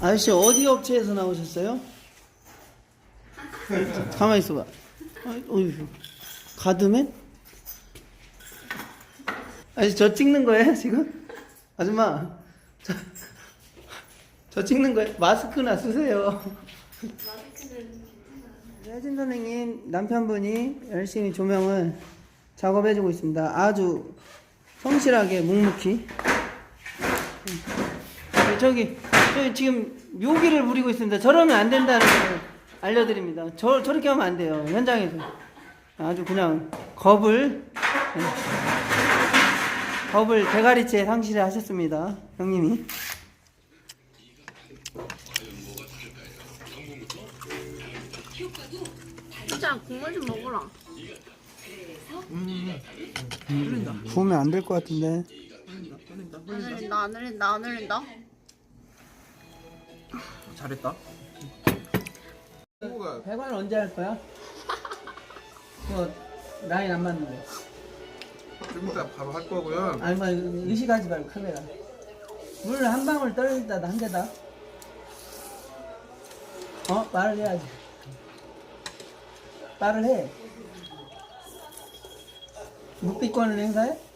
아저씨 어디 업체에서 나오셨어요? 가만 있어봐. 아이, 어휴, 가드맨? 아저씨 저 찍는 거예요 지금? 아줌마 저, 저 찍는 거예요? 마스크나 쓰세요. 혜진 선생님 남편분이 열심히 조명을 작업해주고 있습니다. 아주 성실하게 묵묵히. 네, 저기, 저기 지금 묘기를 부리고 있습니다. 저러면 안 된다는 걸 알려드립니다. 저, 저렇게 하면 안 돼요. 현장에서. 아주 그냥 겁을, 네. 겁을 대가리째 상실해 하셨습니다. 형님이. 진짜 국물 좀 먹어라. 부으면 안 될 것 같은데. 안 흘린다, 안 흘린다, 안 흘린다. 잘했다. 배관 언제 할 거야? 그거 라인 안 맞는 거. 좀 이따 바로 할 거고요. 아니, 뭐, 의식하지 말고 카메라. 물 한 방울 떨어진다, 한 개다. 어? 말을 해야지. 말을 해. 묵비권을 행사해?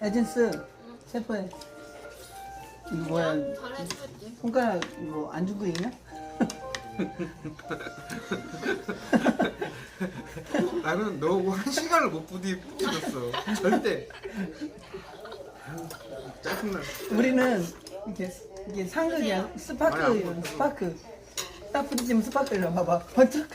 에젠스, 셰프해. 이거 뭐야, 잘해주겠지. 손가락 이거 안 주고 있냐? 나는 너하고 한 시간을 못 부디 부딪혔어. 절대. 아유, 짜증나. 우리는 이렇게 이게 상극이야 스파크. 스파크 딱 부딪히면 스파크를 봐봐 번쩍